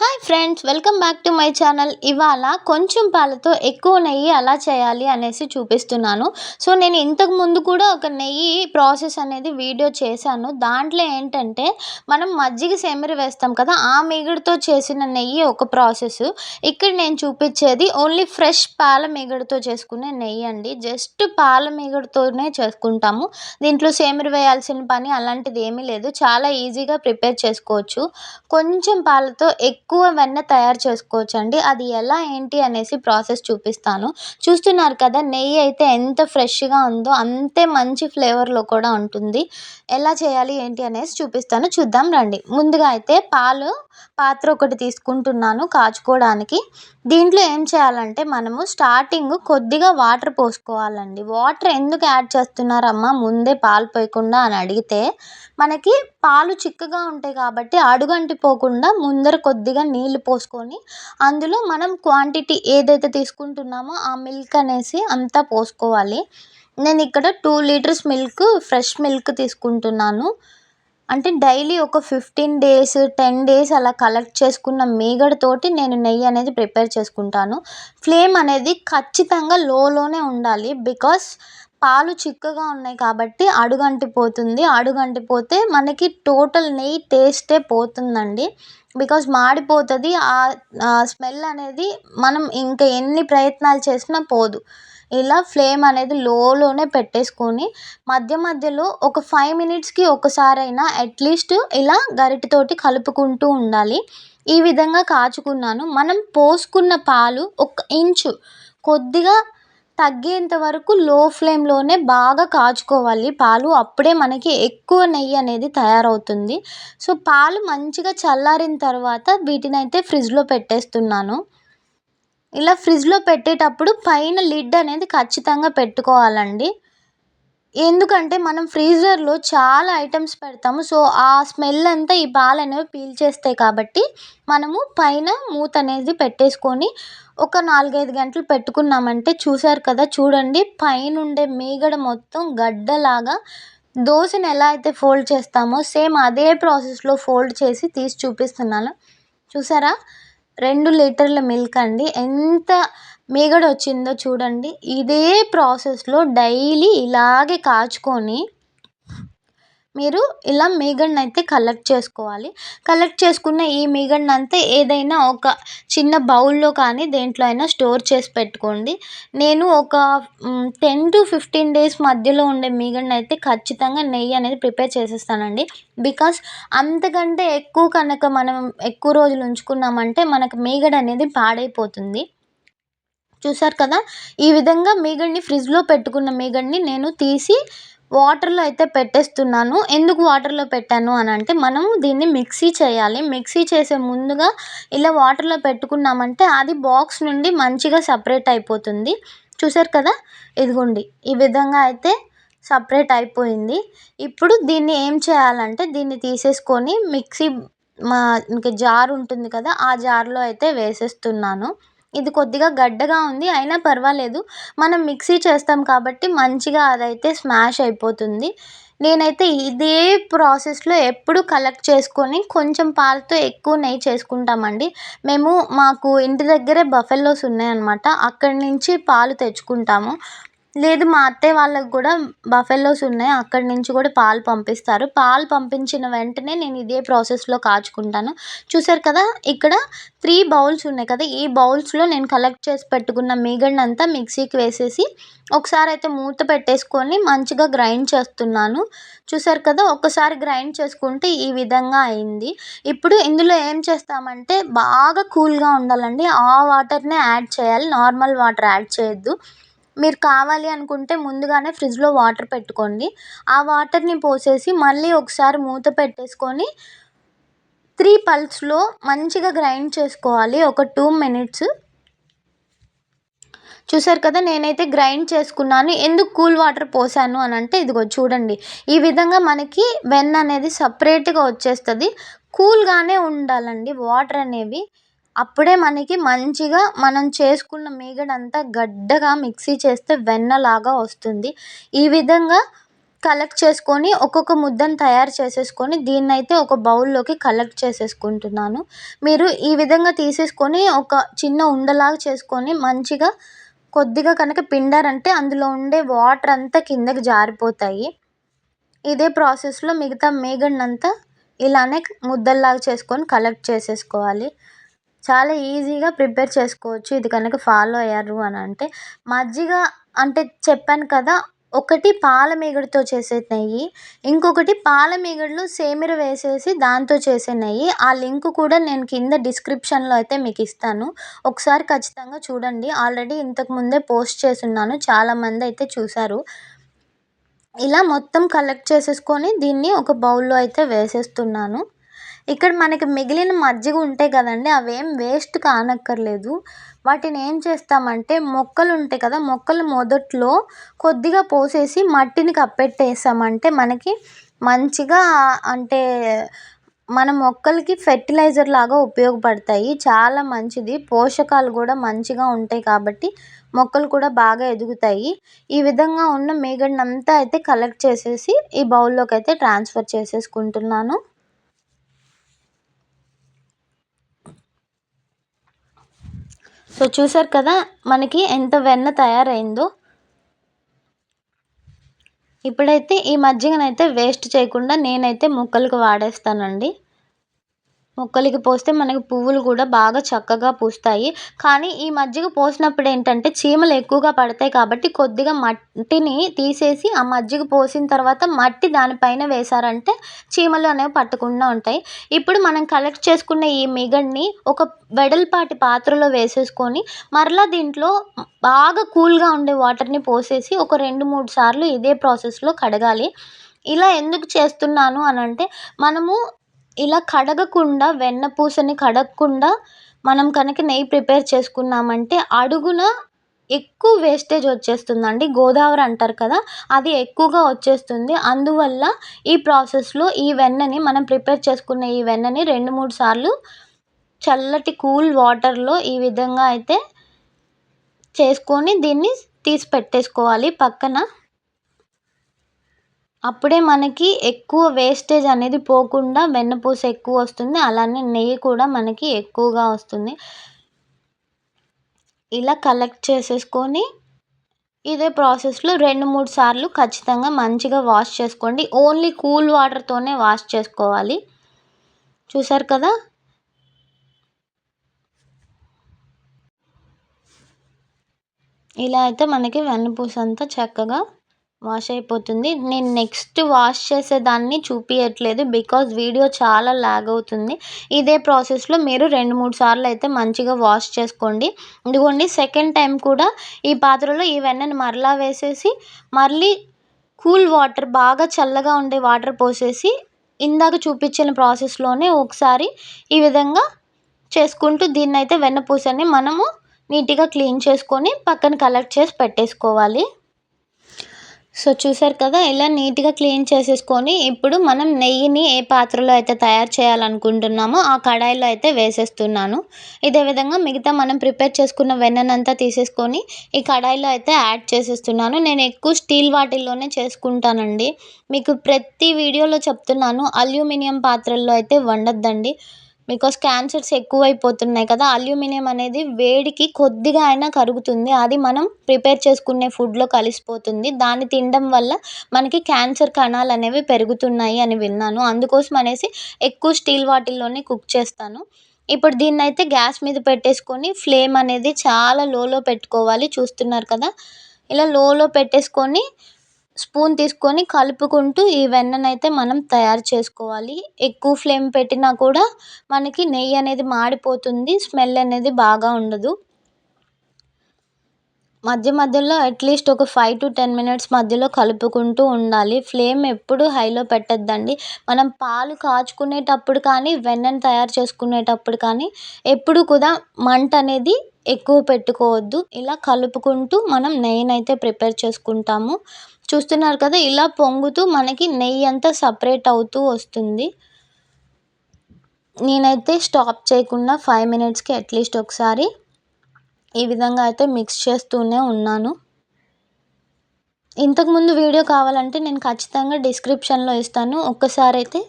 Hi friends welcome back to my channel. ఇవాళ కొంచెం పాలతో ఎక్కువ నెయ్యి అలా చేయాలి అనేసి చూపిస్తున్నాను. సో నేను ఇంతకు ముందు కూడా ఒక నెయ్యి ప్రాసెస్ అనేది వీడియో చేశాను. దాంట్లో ఏంటంటే మనం మజ్జిగ సెమిరి వేస్తాం కదా ఆ మిగుడుతో చేసిన నెయ్యి ఒక ప్రాసెస్. ఇక్కడ నేను చూపించేది ఓన్లీ ఫ్రెష్ పాల మిగుడుతో చేసుకునే నెయ్యి అండి. జస్ట్ పాల మిగుడుతోనే చేసుకుంటాము. దీంట్లో సేమిరి వేయాల్సిన పని అలాంటిది ఏమీ లేదు. చాలా ఈజీగా ప్రిపేర్ చేసుకోవచ్చు. కొంచెం పాలతో ఎక్కువ వెన్న తయారు చేసుకోవచ్చు అండి అది ఎలా ఏంటి అనేసి ప్రాసెస్ చూపిస్తాను. చూస్తున్నారు కదా నెయ్యి అయితే ఎంత ఫ్రెష్గా ఉందో అంతే మంచి ఫ్లేవర్లో కూడా ఉంటుంది. ఎలా చేయాలి ఏంటి అనేసి చూపిస్తాను. చూద్దాం రండి. ముందుగా అయితే పాలు పాత్ర ఒకటి తీసుకుంటున్నాను కాచుకోవడానికి. దీంట్లో ఏం చేయాలంటే మనము స్టార్టింగ్ కొద్దిగా వాటర్ పోసుకోవాలండి. వాటర్ ఎందుకు యాడ్ చేస్తున్నారమ్మా? ముందే పాలు పోయకుండా అని అడిగితే మనకి పాలు చిక్కగా ఉంటాయి కాబట్టి అడుగంటిపోకుండా ముందర కొద్దిగా నీళ్ళు పోసుకొని అందులో మనం క్వాంటిటీ ఏదైతే తీసుకుంటున్నామో ఆ మిల్క్ అనేసి అంతా పోసుకోవాలి. నేను ఇక్కడ two litres milk fresh milk తీసుకుంటున్నాను. అంటే డైలీ ఒక ఫిఫ్టీన్ డేస్ టెన్ డేస్ అలా కలెక్ట్ చేసుకున్న మీగడతోటి నేను నెయ్యి అనేది ప్రిపేర్ చేసుకుంటాను. ఫ్లేమ్ అనేది ఖచ్చితంగా లోలోనే ఉండాలి బికాస్ పాలు చిక్కగా ఉన్నాయి కాబట్టి అడుగంటిపోతుంది. అడుగంటిపోతే మనకి టోటల్ నెయ్యి టేస్టే పోతుందండి. బికాస్ మాడిపోతుంది. ఆ స్మెల్ అనేది మనం ఇంకా ఎన్ని ప్రయత్నాలు చేసినా పోదు. ఇలా ఫ్లేమ్ అనేది లోలోనే పెట్టేసుకొని మధ్య మధ్యలో ఒక ఫైవ్ మినిట్స్కి ఒకసారైనా అట్లీస్ట్ ఇలా గరిటెతోటి కలుపుకుంటూ ఉండాలి. ఈ విధంగా కాచుకున్నాను. మనం పోసుకున్న పాలు ఒక ఇంచు కొద్దిగా తగ్గేంత వరకు లో ఫ్లేమ్లోనే బాగా కాచుకోవాలి. పాలు అప్పుడే మనకి ఎక్కువ నెయ్యి అనేది తయారవుతుంది. సో పాలు మంచిగా చల్లారిన తర్వాత వీటిని అయితే ఫ్రిడ్జ్లో పెట్టేస్తున్నాను. ఇలా ఫ్రిడ్జ్లో పెట్టేటప్పుడు పైన లిడ్ అనేది ఖచ్చితంగా పెట్టుకోవాలండి. ఎందుకంటే మనం ఫ్రీజర్లో చాలా ఐటమ్స్ పెడతాము. సో ఆ స్మెల్ అంతా ఈ పాలు అనేవి పీల్చేస్తాయి కాబట్టి మనము పైన మూత అనేది పెట్టేసుకొని ఒక నాలుగైదు గంటలు పెట్టుకున్నామంటే చూసారు కదా చూడండి పైన ఉండే మీగడ మొత్తం గడ్డలాగా దోసని ఎలా అయితే ఫోల్డ్ చేస్తామో సేమ్ అదే ప్రాసెస్లో ఫోల్డ్ చేసి తీసి చూపిస్తున్నాను. చూసారా? రెండు లీటర్ల మిల్క్ అండి. ఎంత మీగడ వచ్చిందో చూడండి. ఇదే ప్రాసెస్లో డైలీ ఇలాగే కాచుకొని మీరు ఇలా మీగడని అయితే కలెక్ట్ చేసుకోవాలి. కలెక్ట్ చేసుకున్న ఈ మీగడని అంతా ఏదైనా ఒక చిన్న బౌల్లో కానీ దేంట్లో అయినా స్టోర్ చేసి పెట్టుకోండి. నేను ఒక టెన్ టు ఫిఫ్టీన్ డేస్ మధ్యలో ఉండే మీగడని అయితే ఖచ్చితంగా నెయ్యి అనేది ప్రిపేర్ చేసేస్తానండి. బికాస్ అంతకంటే ఎక్కువ కనుక మనం ఎక్కువ రోజులు ఉంచుకున్నామంటే మనకు మీగడ అనేది పాడైపోతుంది. చూసారు కదా? ఈ విధంగా మీగడ్ని ఫ్రిడ్జ్లో పెట్టుకున్న మీగడ్ని నేను తీసి వాటర్లో అయితే పెట్టేస్తున్నాను. ఎందుకు వాటర్లో పెట్టాను అని అంటే మనం దీన్ని మిక్సీ చేయాలి. మిక్సీ చేసే ముందుగా ఇలా వాటర్లో పెట్టుకున్నామంటే అది బాక్స్ నుండి మంచిగా సపరేట్ అయిపోతుంది. చూసారు కదా? ఇదిగోండి ఈ విధంగా అయితే సపరేట్ అయిపోయింది. ఇప్పుడు దీన్ని ఏం చేయాలంటే దీన్ని తీసేసుకొని మిక్సీ మా ఇంకా జార్ ఉంటుంది కదా ఆ జార్లో అయితే వేసేస్తున్నాను. ఇది కొద్దిగా గడ్డగా ఉంది అయినా పర్వాలేదు. మనం మిక్సీ చేస్తాం కాబట్టి మంచిగా అదైతే స్మాష్ అయిపోతుంది. నేనైతే ఇదే ప్రాసెస్లో ఎప్పుడు కలెక్ట్ చేసుకొని కొంచెం పాలతో ఎక్కువ నెయ్యి చేసుకుంటామండి. మేము మాకు ఇంటి దగ్గరే బఫెల్లోస్ ఉన్నాయన్నమాట. అక్కడి నుంచి పాలు తెచ్చుకుంటాము. లేదు మా అత్తయ్య వాళ్ళకి కూడా బఫెల్లోస్ ఉన్నాయి. అక్కడి నుంచి కూడా పాలు పంపిస్తారు. పాలు పంపించిన వెంటనే నేను ఇదే ప్రాసెస్లో కాచుకుంటాను. చూసారు కదా ఇక్కడ త్రీ బౌల్స్ ఉన్నాయి కదా ఈ బౌల్స్లో నేను కలెక్ట్ చేసి పెట్టుకున్న మీగడినంతా మిక్సీకి వేసేసి ఒకసారి అయితే మూత పెట్టేసుకొని మంచిగా గ్రైండ్ చేస్తున్నాను. చూసారు కదా ఒకసారి గ్రైండ్ చేసుకుంటే ఈ విధంగా అయింది. ఇప్పుడు ఇందులో ఏం చేస్తామంటే బాగా కూల్గా ఉండాలండి. ఆ వాటర్నే యాడ్ చేయాలి. నార్మల్ వాటర్ యాడ్ చేయొద్దు. మీరు కావాలి అనుకుంటే ముందుగానే ఫ్రిడ్జ్లో వాటర్ పెట్టుకోండి. ఆ వాటర్ని పోసేసి మళ్ళీ ఒకసారి మూత పెట్టేసుకొని త్రీ పల్స్లో మంచిగా గ్రైండ్ చేసుకోవాలి. ఒక టూ మినిట్స్. చూసారు కదా నేనైతే గ్రైండ్ చేసుకున్నాను. ఎందుకు కూల్ వాటర్ పోసాను అని అంటే ఇదిగో చూడండి. ఈ విధంగా మనకి వెన్ అనేది సపరేట్గా వచ్చేస్తుంది. కూల్గానే ఉండాలండి వాటర్ అనేవి. అప్పుడే మనకి మంచిగా మనం చేసుకున్న మీగడంతా గడ్డగా మిక్సీ చేస్తే వెన్నలాగా వస్తుంది. ఈ విధంగా కలెక్ట్ చేసుకొని ఒక్కొక్క ముద్దను తయారు చేసేసుకొని దీన్నైతే ఒక బౌల్లోకి కలెక్ట్ చేసేసుకుంటున్నాను. మీరు ఈ విధంగా తీసేసుకొని ఒక చిన్న ఉండలాగా చేసుకొని మంచిగా కొద్దిగా కనుక పిండారంటే అందులో ఉండే వాటర్ అంతా కిందకి జారిపోతాయి. ఇదే ప్రాసెస్లో మిగతా మేగడనంతా ఇలానే ముద్దల్లాగా చేసుకొని కలెక్ట్ చేసేసుకోవాలి. చాలా ఈజీగా ప్రిపేర్ చేసుకోవచ్చు. ఇది కనుక ఫాలో అయ్యారు అని అంటే మజ్జిగ అంటే చెప్పాను కదా ఒకటి పాల మీగడతో చేసే నెయ్యి ఇంకొకటి పాల మీగడలో సేమిర వేసేసి దాంతో చేసే నెయ్యి. ఆ లింక్ కూడా నేను కింద డిస్క్రిప్షన్లో అయితే మీకు ఇస్తాను. ఒకసారి ఖచ్చితంగా చూడండి. ఆల్రెడీ ఇంతకు ముందే పోస్ట్ చేసి ఉన్నాను చాలామంది అయితే చూసారు ఇలా మొత్తం కలెక్ట్ చేసేసుకొని దీన్ని ఒక బౌల్లో అయితే వేసేస్తున్నాను. ఇక్కడ మనకి మిగిలిన మజ్జిగ ఉంటాయి కదండి అవేం వేస్ట్ కానక్కర్లేదు. వాటిని ఏం చేస్తామంటే మొక్కలు ఉంటాయి కదా మొక్కలు మొదట్లో కొద్దిగా పోసేసి మట్టిని కప్పెట్టేసామంటే మనకి మంచిగా అంటే మన మొక్కలకి ఫెర్టిలైజర్ లాగా ఉపయోగపడతాయి. చాలా మంచిది. పోషకాలు కూడా మంచిగా ఉంటాయి కాబట్టి మొక్కలు కూడా బాగా ఎదుగుతాయి. ఈ విధంగా ఉన్న మేగడనంతా అయితే కలెక్ట్ చేసేసి ఈ బౌల్లోకి అయితే ట్రాన్స్ఫర్ చేసేసుకుంటున్నాను. సో చూసారు కదా మనకి ఎంత వెన్న తయారైందో. ఇప్పుడైతే ఈ మజ్జిగనైతే వేస్ట్ చేయకుండా నేనైతే ముక్కలకు వాడేస్తానండి. మొక్కలకి పోస్తే మనకి పువ్వులు కూడా బాగా చక్కగా పూస్తాయి. కానీ ఈ మజ్జిగ పోసినప్పుడు ఏంటంటే చీమలు ఎక్కువగా పడతాయి కాబట్టి కొద్దిగా మట్టిని తీసేసి ఆ మజ్జిగ పోసిన తర్వాత మట్టి దానిపైన వేశారంటే చీమలు అనేవి పట్టకుండా ఉంటాయి. ఇప్పుడు మనం కలెక్ట్ చేసుకున్న ఈ మిగడ్ని ఒక వెడల్పాటి పాత్రలో వేసేసుకొని మరలా దీంట్లో బాగా కూల్గా ఉండే వాటర్ని పోసేసి ఒక రెండు మూడు సార్లు ఇదే ప్రాసెస్లో కడగాలి. ఇలా ఎందుకు చేస్తున్నాను అని అంటే మనము ఇలా కడగకుండా వెన్నపూసని కడగకుండా మనం కనుక నెయ్యి ప్రిపేర్ చేసుకున్నామంటే అడుగున ఎక్కువ వేస్టేజ్ వచ్చేస్తుందండి. గోదావరి అంటారు కదా అది ఎక్కువగా వచ్చేస్తుంది. అందువల్ల ఈ ప్రాసెస్లో ఈ వెన్నని మనం ప్రిపేర్ చేసుకున్న ఈ వెన్నని రెండు మూడు సార్లు చల్లటి కూల్ వాటర్లో ఈ విధంగా అయితే చేసుకొని దీన్ని తీసి పెట్టేసుకోవాలి పక్కన. అప్పుడే మనకి ఎక్కువ వేస్టేజ్ అనేది పోకుండా వెన్నపూస ఎక్కువ వస్తుంది. అలానే నెయ్యి కూడా మనకి ఎక్కువగా వస్తుంది. ఇలా కలెక్ట్ చేసేసుకొని ఇదే ప్రాసెస్లో రెండు మూడు సార్లు ఖచ్చితంగా మంచిగా వాష్ చేసుకోండి. ఓన్లీ కూల్ వాటర్తోనే వాష్ చేసుకోవాలి. చూసారు కదా? ఇలా అయితే మనకి వెన్నపూస అంతా చక్కగా వాష్ అయిపోతుంది. నేను నెక్స్ట్ వాష్ చేసేదాన్ని చూపించట్లేదు బికాజ్ వీడియో చాలా ల్యాగ్ అవుతుంది. ఇదే ప్రాసెస్లో మీరు రెండు మూడు సార్లు అయితే మంచిగా వాష్ చేసుకోండి. ఇదిగోండి సెకండ్ టైం కూడా ఈ పాత్రలో ఈ వెన్నను మరలా వేసేసి మళ్ళీ కూల్ వాటర్ బాగా చల్లగా ఉండే వాటర్ పోసేసి ఇందాక చూపించిన ప్రాసెస్లోనే ఒకసారి ఈ విధంగా చేసుకుంటూ దీన్ని అయితే వెన్నపూసని మనము నీట్గా క్లీన్ చేసుకొని పక్కన కలెక్ట్ చేసి పెట్టేసుకోవాలి. సో చూసారు కదా ఇలా నీట్గా క్లీన్ చేసేసుకొని ఇప్పుడు మనం నెయ్యిని ఏ పాత్రలో అయితే తయారు చేయాలనుకుంటున్నామో ఆ కడాయిలో అయితే వేసేస్తున్నాను. ఇదే విధంగా మిగతా మనం ప్రిపేర్ చేసుకున్న వెన్ననంతా తీసేసుకొని ఈ కడాయిలో అయితే యాడ్ చేసేస్తున్నాను. నేను ఎక్కువ స్టీల్ వాటిల్లోనే చేసుకుంటానండి. మీకు ప్రతి వీడియోలో చెప్తున్నాను అల్యూమినియం పాత్రల్లో అయితే వండద్దండి. బికాస్ క్యాన్సర్స్ ఎక్కువైపోతున్నాయి కదా అల్యూమినియం అనేది వేడికి కొద్దిగా అయినా కరుగుతుంది. అది మనం ప్రిపేర్ చేసుకునే ఫుడ్లో కలిసిపోతుంది. దాన్ని తినడం వల్ల మనకి క్యాన్సర్ కణాలు అనేవి పెరుగుతున్నాయి అని విన్నాను. అందుకోసం అనేసి ఎక్కువ స్టీల్ వాటిల్లోనే కుక్ చేస్తాను. ఇప్పుడు దీన్ని అయితే గ్యాస్ మీద పెట్టేసుకొని ఫ్లేమ్ అనేది చాలా లోలో పెట్టుకోవాలి. చూస్తున్నారు కదా? ఇలా లోలో పెట్టేసుకొని స్పూన్ తీసుకొని కలుపుకుంటూ ఈ వెన్ననైతే మనం తయారు చేసుకోవాలి. ఎక్కువ ఫ్లేమ్ పెట్టినా కూడా మనకి నెయ్యి అనేది మాడిపోతుంది స్మెల్ అనేది బాగా ఉండదు. మధ్య మధ్యలో అట్లీస్ట్ ఒక ఫైవ్ టు టెన్ మినిట్స్ మధ్యలో కలుపుకుంటూ ఉండాలి. ఫ్లేమ్ ఎప్పుడు హైలో పెట్టద్దండి. మనం పాలు కాచుకునేటప్పుడు కానీ వెన్నను తయారు చేసుకునేటప్పుడు కానీ ఎప్పుడు కూడా మంట అనేది ఎక్కువ పెట్టుకోవద్దు. ఇలా కలుపుకుంటూ మనం నెయ్యినైతే ప్రిపేర్ చేసుకుంటాము. చూస్తున్నారు కదా ఇలా పొంగుతూ మనకి నెయ్యి అంతా సపరేట్ అవుతూ వస్తుంది. నేనైతే స్టాప్ చేయకుండా ఫైవ్ మినిట్స్కి అట్లీస్ట్ ఒకసారి ఈ విధంగా అయితే మిక్స్ చేస్తూనే ఉన్నాను. ఇంతకుముందు వీడియో కావాలంటే నేను ఖచ్చితంగా డిస్క్రిప్షన్లో ఇస్తాను. ఒక్కసారి అయితే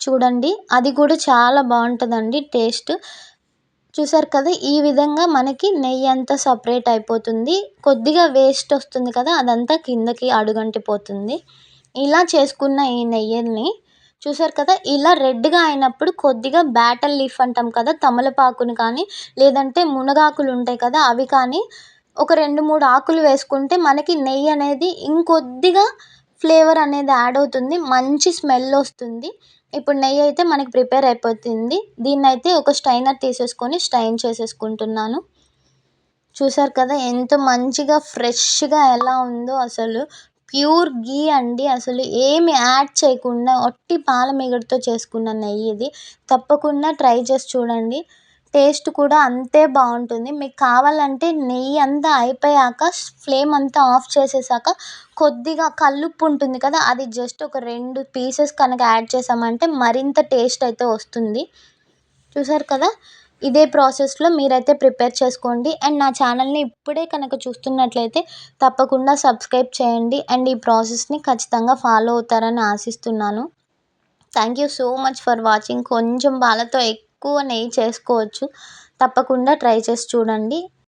చూడండి. అది కూడా చాలా బాగుంటుందండి టేస్ట్. చూసారు కదా ఈ విధంగా మనకి నెయ్యి అంతా సపరేట్ అయిపోతుంది. కొద్దిగా వేస్ట్ వస్తుంది కదా అదంతా కిందకి అడుగంటిపోతుంది ఇలా చేసుకున్న ఈ నెయ్యిని చూసారు కదా ఇలా రెడ్గా అయినప్పుడు కొద్దిగా బ్యాటల్ లీఫ్ అంటాం కదా తమలపాకుని కానీ లేదంటే మునగాకులు ఉంటాయి కదా అవి కానీ ఒక రెండు మూడు ఆకులు వేసుకుంటే మనకి నెయ్యి అనేది ఇంకొద్దిగా ఫ్లేవర్ అనేది యాడ్ అవుతుంది మంచి స్మెల్ వస్తుంది. ఇప్పుడు నెయ్యి అయితే మనకి ప్రిపేర్ అయిపోతుంది. దీన్ని అయితే ఒక స్ట్రైనర్ తీసేసుకొని స్ట్రైన్ చేసేసుకుంటున్నాను. చూసారు కదా ఎంత మంచిగా ఫ్రెష్గా ఎలా ఉందో అసలు. ప్యూర్ గీ అండి. అసలు ఏమి యాడ్ చేయకుండా ఒట్టి పాల మీగడతో చేసుకున్న నెయ్యి ఇది. తప్పకుండా ట్రై చేసి చూడండి. టేస్ట్ కూడా అంతే బాగుంటుంది. మీకు కావాలంటే నెయ్యి అంతా అయిపోయాక ఫ్లేమ్ అంతా ఆఫ్ చేసేసాక కొద్దిగా కల్లుప్పు ఉంటుంది కదా అది జస్ట్ ఒక రెండు పీసెస్ కనుక యాడ్ చేసామంటే మరింత టేస్ట్ అయితే వస్తుంది. చూసారు కదా? ఇదే ప్రాసెస్లో మీరైతే ప్రిపేర్ చేసుకోండి. అండ్ నా ఛానల్ని ఇప్పుడే కనుక చూస్తున్నట్లయితే తప్పకుండా సబ్స్క్రైబ్ చేయండి. అండ్ ఈ ప్రాసెస్ని ఖచ్చితంగా ఫాలో అవుతారని ఆశిస్తున్నాను. Thank you so much for watching. కొంచెం పాలతో తక్కువ నెయ్యి చేసుకోవచ్చు. తప్పకుండా ట్రై చేసి చూడండి.